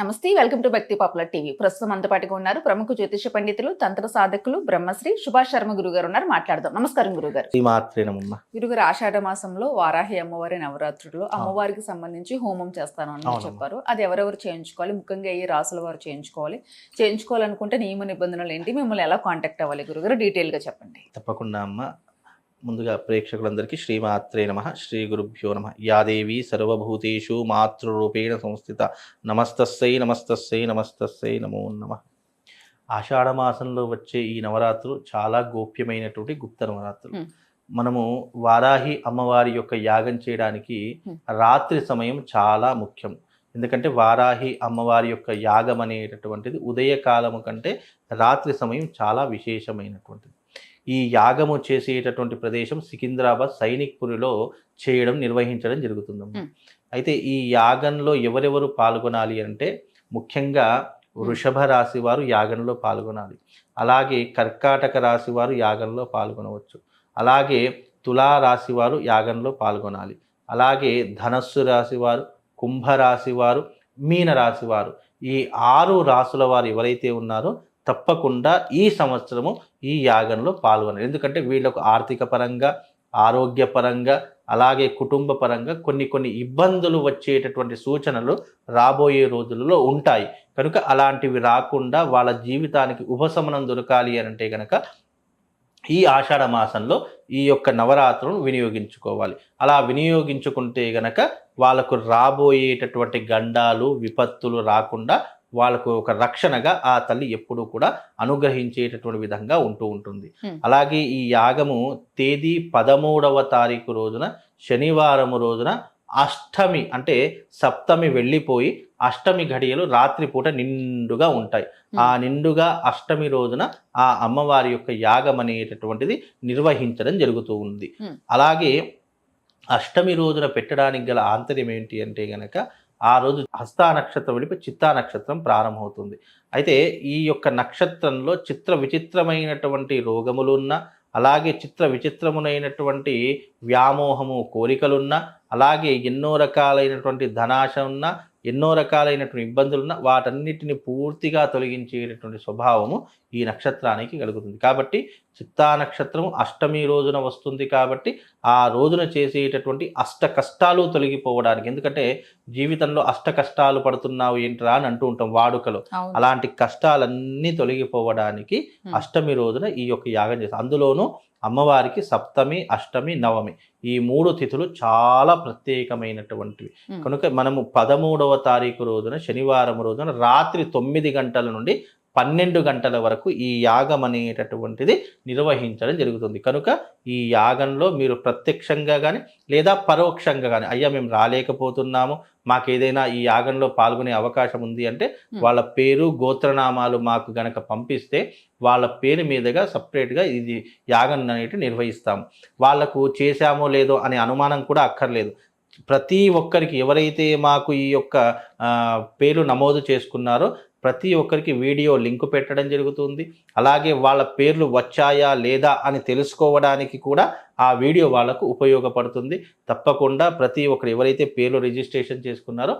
నమస్తే welcome to Bhakti Popular TV. ప్రస్తుతం అంత పాటుగా ఉన్నారు ప్రముఖ జ్యోతిష పండితులు తంత్ర సాధకులు బ్రహ్మశ్రీ సుభాష్ శర్మ గురుగారు ఉన్నారు. మాట్లాడదాం. నమస్కారం గురుగారు. గురుగారు ఆషాఢ మాసంలో వారాహి అమ్మవారి నవరాత్రులు అమ్మవారికి సంబంధించి హోమం చేస్తాను అని. చెప్పారు. అది ఎవరెవరు చేయించుకోవాలి? ముఖ్యంగా ఏ రాసుల వారు చేయించుకోవాలి. చేయించుకోవాలనుకుంటే నియమ నిబంధనలు ఏంటి? మిమ్మల్ని ఎలా కాంటాక్ట్ అవ్వాలి గురుగారు? డీటెయిల్గా చెప్పండి. తప్పకుండా అమ్మ. ముందుగా ప్రేక్షకులందరికీ శ్రీమాత్రే నమ శ్రీ గురుభ్యో నమ. యాదేవి సర్వభూతేషు మాతృరూపేణ సంస్థిత నమస్తస్సై నమస్తస్సై నమస్తస్సై నమో నమ. ఆషాఢ మాసంలో వచ్చే ఈ నవరాత్రులు చాలా గోప్యమైనటువంటి గుప్త నవరాత్రులు. మనము వారాహి అమ్మవారి యొక్క యాగం చేయడానికి. రాత్రి సమయం చాలా ముఖ్యం. ఎందుకంటే వారాహి అమ్మవారి యొక్క యాగం అనేటటువంటిది ఉదయకాలము కంటే రాత్రి సమయం చాలా విశేషమైనటువంటిది. ఈ యాగము చేసేటటువంటి ప్రదేశం సికింద్రాబాద్ సైనిక్పురిలో చేయడం నిర్వహించడం జరుగుతుందమ్మా Hmm. అయితే ఈ యాగంలో ఎవరెవరు పాల్గొనాలి అంటే ముఖ్యంగా వృషభ రాశి వారు యాగంలో పాల్గొనాలి. అలాగే కర్కాటక రాశి వారు యాగంలో పాల్గొనవచ్చు. అలాగే తులా రాశి వారు యాగంలో పాల్గొనాలి. అలాగే ధనస్సు రాశి వారు కుంభరాశి వారు మీన రాశి వారు. ఈ ఆరు రాసుల వారు ఎవరైతే ఉన్నారో తప్పకుండా ఈ సంవత్సరము ఈ యాగంలో పాల్గొనాలి. ఎందుకంటే వీళ్ళకు ఆర్థిక పరంగా ఆరోగ్యపరంగా అలాగే కుటుంబ పరంగా కొన్ని కొన్ని ఇబ్బందులు వచ్చేటటువంటి సూచనలు రాబోయే రోజులలో ఉంటాయి. కనుక అలాంటివి రాకుండా వాళ్ళ జీవితానికి ఉపశమనం దొరకాలి అని అంటే కనుక ఈ ఆషాఢ మాసంలో ఈ యొక్క నవరాత్రులను వినియోగించుకోవాలి. అలా వినియోగించుకుంటే గనక వాళ్ళకు రాబోయేటటువంటి గండాలు విపత్తులు రాకుండా వాళ్ళకు ఒక రక్షణగా ఆ తల్లి ఎప్పుడూ కూడా అనుగ్రహించేటటువంటి విధంగా ఉంటూ ఉంటుంది. అలాగే ఈ యాగము తేదీ పదమూడవ తారీఖు రోజున శనివారం రోజున అష్టమి అంటే సప్తమి వెళ్ళిపోయి అష్టమి ఘడియలు రాత్రిపూట నిండుగా ఉంటాయి. ఆ నిండుగా అష్టమి రోజున ఆ అమ్మవారి యొక్క యాగం అనేటటువంటిది నిర్వహించడం జరుగుతూ ఉంది. అలాగే అష్టమి రోజున పెట్టడానికి గల ఆంతర్యం ఏంటి అంటే గనక ఆ రోజు హస్తా నక్షత్రం వెళ్ళిపోయి చిత్తా నక్షత్రం ప్రారంభమవుతుంది. అయితే ఈ యొక్క నక్షత్రంలో చిత్ర విచిత్రమైనటువంటి రోగములున్న అలాగే చిత్ర విచిత్రమునైనటువంటి వ్యామోహము కోరికలున్న అలాగే ఎన్నో రకాలైనటువంటి ధనాశ ఉన్న ఎన్నో రకాలైనటువంటి ఇబ్బందులున్న వాటన్నిటిని పూర్తిగా తొలగించేటటువంటి స్వభావము ఈ నక్షత్రానికి కలుగుతుంది. కాబట్టి చిత్తా నక్షత్రము అష్టమి రోజున వస్తుంది కాబట్టి ఆ రోజున చేసేటటువంటి అష్ట కష్టాలు తొలగిపోవడానికి. ఎందుకంటే జీవితంలో అష్ట కష్టాలు పడుతున్నావు ఏంట్రా అని అంటూ ఉంటాం వాడుకలో. అలాంటి కష్టాలన్నీ తొలగిపోవడానికి. అష్టమి రోజున ఈ యొక్క యాగం చేస్తారు అందులోనూ అమ్మవారికి సప్తమి అష్టమి నవమి ఈ మూడు తిథులు చాలా ప్రత్యేకమైనటువంటివి. కనుక మనము పదమూడవ తారీఖు రోజున శనివారం రోజున రాత్రి తొమ్మిది గంటల నుండి పన్నెండు గంటల వరకు ఈ యాగం అనేటటువంటిది నిర్వహించడం జరుగుతుంది. కనుక ఈ యాగంలో మీరు ప్రత్యక్షంగా కానీ లేదా పరోక్షంగా కానీ అయ్యా మేము రాలేకపోతున్నాము మాకు ఏదైనా ఈ యాగంలో పాల్గొనే అవకాశం ఉంది అంటే. వాళ్ళ పేరు గోత్రనామాలు మాకు గనక పంపిస్తే వాళ్ళ పేరు మీదుగా సపరేట్గా ఇది యాగం అనేది నిర్వహిస్తాం వాళ్ళకు చేశామో లేదో అనే అనుమానం కూడా అక్కర్లేదు. ప్రతి ఒక్కరికి ఎవరైతే మాకు ఈ యొక్క పేరు నమోదు చేసుకున్నారో ప్రతి ఒక్కరికి వీడియో లింక్ పెట్టడం జరుగుతుంది. అలాగే వాళ్ళ పేర్లు వచ్చాయా లేదా అని తెలుసుకోవడానికి కూడా ఆ వీడియో వాళ్ళకు ఉపయోగపడుతుంది. తప్పకుండా ప్రతి ఒక్కరు ఎవరైతే పేర్లు రిజిస్ట్రేషన్ చేసుకున్నారో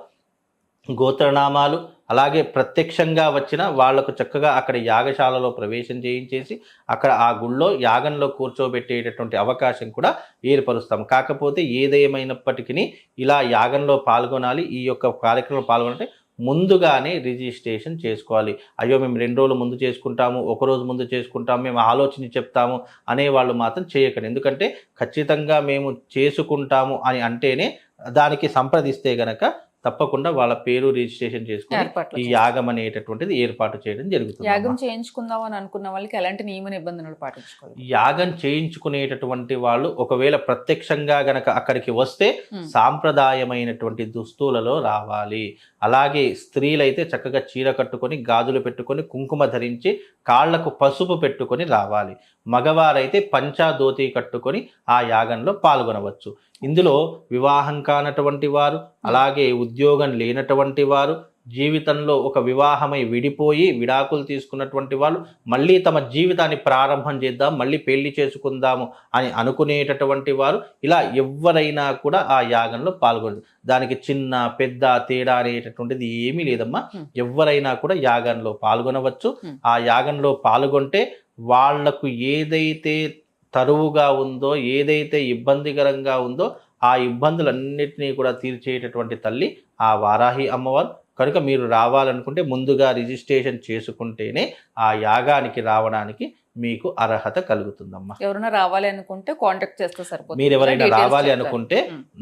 గోత్రనామాలు అలాగే ప్రత్యక్షంగా వచ్చిన వాళ్ళకు చక్కగా అక్కడ యాగశాలలో ప్రవేశం చేయించేసి అక్కడ ఆ గుళ్ళో యాగంలో కూర్చోబెట్టేటటువంటి అవకాశం కూడా ఏర్పరుస్తాం. కాకపోతే ఏదేమైనప్పటికీ ఇలా యాగంలో పాల్గొనాలి ఈ యొక్క కార్యక్రమంలో పాల్గొనంటే ముందుగానే రిజిస్ట్రేషన్ చేసుకోవాలి. అయ్యో మేము రెండు రోజులు ముందు చేసుకుంటాము ఒక రోజు ముందు చేసుకుంటాము మేము ఆలోచన చెప్తాము అనే వాళ్ళు మాత్రం చేయకండి. ఎందుకంటే ఖచ్చితంగా మేము చేసుకుంటాము అని అంటేనే దానికి సంప్రదిస్తే గనక తప్పకుండా వాళ్ళ పేరు రిజిస్ట్రేషన్ చేసుకుని ఈ. యాగం అనేటటువంటిది ఏర్పాటు చేయడం జరుగుతుంది యాగం. చేయించుకుందాం అని అనుకున్న వాళ్ళకి ఎలాంటి నియమ నిబంధనలు పాటించుకోవాలి యాగం చేయించుకునేటటువంటి వాళ్ళు ఒకవేళ ప్రత్యక్షంగా గనక అక్కడికి వస్తే. సాంప్రదాయమైనటువంటి దుస్తులలో రావాలి అలాగే స్త్రీలైతే చక్కగా చీర కట్టుకొని గాజులు పెట్టుకొని కుంకుమ ధరించి కాళ్ళకు పసుపు పెట్టుకొని రావాలి. మగవారైతే పంచాధోతి కట్టుకొని ఆ యాగంలో పాల్గొనవచ్చు. ఇందులో వివాహం కానటువంటి వారు అలాగే ఉద్యోగం లేనటువంటి వారు జీవితంలో ఒక వివాహమై విడిపోయి విడాకులు తీసుకున్నటువంటి వాళ్ళు మళ్ళీ తమ జీవితాన్ని ప్రారంభం చేద్దాం మళ్ళీ పెళ్ళి చేసుకుందాము అని అనుకునేటటువంటి వారు ఇలా ఎవరైనా కూడా ఆ యాగంలో పాల్గొనదు దానికి చిన్న పెద్ద తేడా అనేటటువంటిది ఏమీ లేదమ్మా. ఎవరైనా కూడా యాగంలో పాల్గొనవచ్చు. ఆ యాగంలో పాల్గొంటే వాళ్ళకు ఏదైతే తరువుగా ఉందో ఏదైతే ఇబ్బందికరంగా ఉందో ఆ ఇబ్బందులన్నిటినీ కూడా తీర్చేటటువంటి తల్లి ఆ వారాహి అమ్మవారు కనుక మీరు రావాలనుకుంటే ముందుగా రిజిస్ట్రేషన్ చేసుకుంటేనే ఆ యాగానికి రావడానికి మీకు అర్హత కలుగుతుందమ్మా ఎవరైనా రావాలి అనుకుంటే కాంటాక్ట్ చేస్తే సరిపోతుంది మీరు ఎవరైనా రావాలి. అనుకుంటే.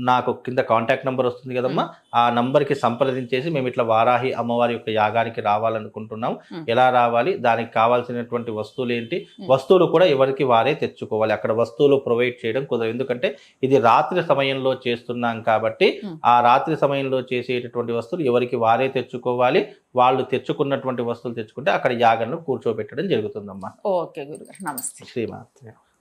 నాకు కింద కాంటాక్ట్ నెంబర్ వస్తుంది కదమ్మా ఆ నంబర్కి సంప్రదించేసి మేము ఇట్లా వారాహి అమ్మవారి యొక్క యాగానికి రావాలనుకుంటున్నాం. ఎలా రావాలి దానికి కావాల్సినటువంటి వస్తువులు ఏంటి. వస్తువులు కూడా ఎవరికి వారే తెచ్చుకోవాలి అక్కడ వస్తువులు ప్రొవైడ్ చేయడం కుదరదు ఎందుకంటే ఇది రాత్రి సమయంలో చేస్తున్నాం కాబట్టి. ఆ రాత్రి సమయంలో చేసేటటువంటి వస్తువులు ఎవరికి వారే తెచ్చుకోవాలి వాళ్ళు తెచ్చుకున్నటువంటి వస్తువులు తెచ్చుకుంటే అక్కడ యాగంలో కూర్చోబెట్టడం జరుగుతుందమ్మా. ఓకే గురుగారు. నమస్తే. శ్రీమాత్రే.